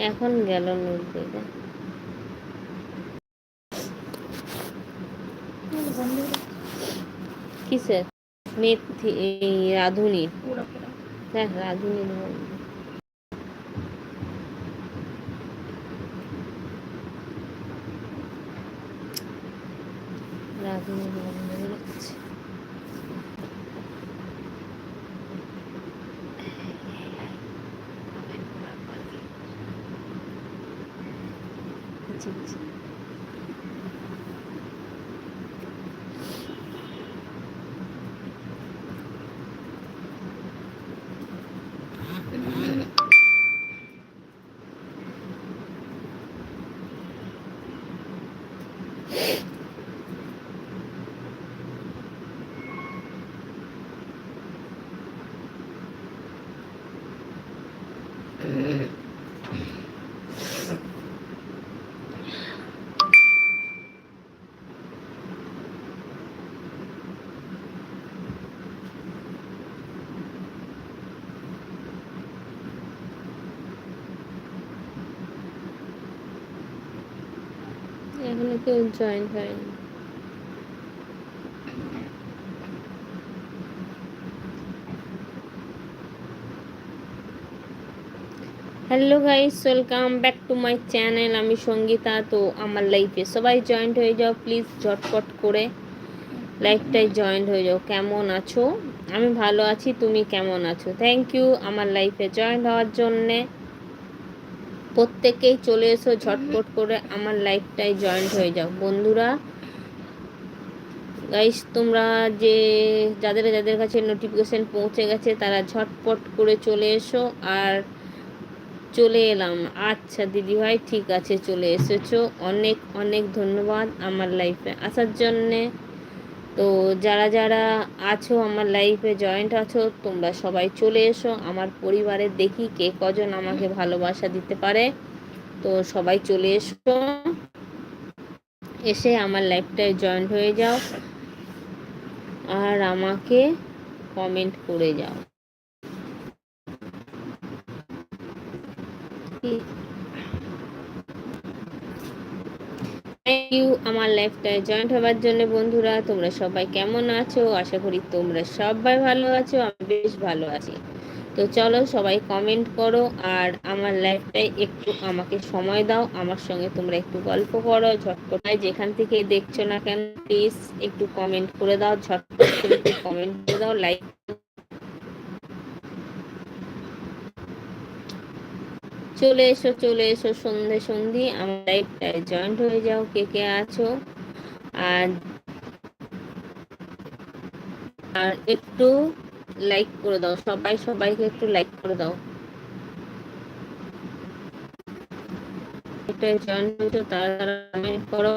এখন গেল নেট দিকে কিসের? নেট থি- এই রাধুনির পুরো পুরো そうですええ。এখনও কেউ জয়েন হয়নি। Hello guys welcome back to my channel আমি সঙ্গীতা। তো আমার লাইফে সবাই জয়েন্ট হয়ে যাও প্লিজ ঝটপট করে লাইফটাই জয়েন্ট হয়ে যাও। কেমন আছো? আমি ভালো আছি, তুমি কেমন আছো? থ্যাংক ইউ আমার লাইফে জয়েন্ট হওয়ার জন্যে। প্রত্যেকেই চলে এসো ঝটপট করে আমার লাইফটাই জয়েন্ট হয়ে যাও। বন্ধুরা গাইস তোমরা যে যাদের যাদের কাছে নোটিফিকেশন পৌঁছে গেছে, তারা ঝটপট করে চলে এসো আর চলে এলাম। আচ্ছা দিদিভাই, ঠিক আছে, চলে এসেছ। অনেক অনেক ধন্যবাদ আমার লাইফে আসার জন্যে তো যারা যারা আছো, আমার লাইফে জয়েন্ট আছো, তোমরা সবাই চলে এসো। আমার পরিবারের দেখি কে কজন আমাকে ভালোবাসা দিতে পারে। তো সবাই চলে এসো। এসে আমার লাইফটায় জয়েন্ট হয়ে যাও। আর আমাকে কমেন্ট করে যাও। ইউ আমার লাইফটায় জয়েন্ট হওয়ার জন্য বন্ধুরা, তোমরা সবাই কেমন আছো? আশা করি তোমরা সবাই ভালো আছো, আমি বেশ ভালো আছি। তো চলো সবাই কমেন্ট করো, আর আমার লাইফটায় একটু আমাকে সময় দাও, আমার সঙ্গে তোমরা একটু গল্প করো, ঝটপট। যেখান থেকে দেখছ না কেন প্লিজ একটু কমেন্ট করে দাও, ঝটপট করে কমেন্ট করে দাও লাইক চলে এসো চলে এসো, সন্ধে সন্ধি। আমার লাইফটায় জয়েন্ট হয়ে যাও, কে কে আছো? আর আর একটু লাইক করে দাও, সবাই সবাইকে একটু লাইক করে দাও। এটা জয়েন্ট হয়েছো তারা কমেন্ট করো।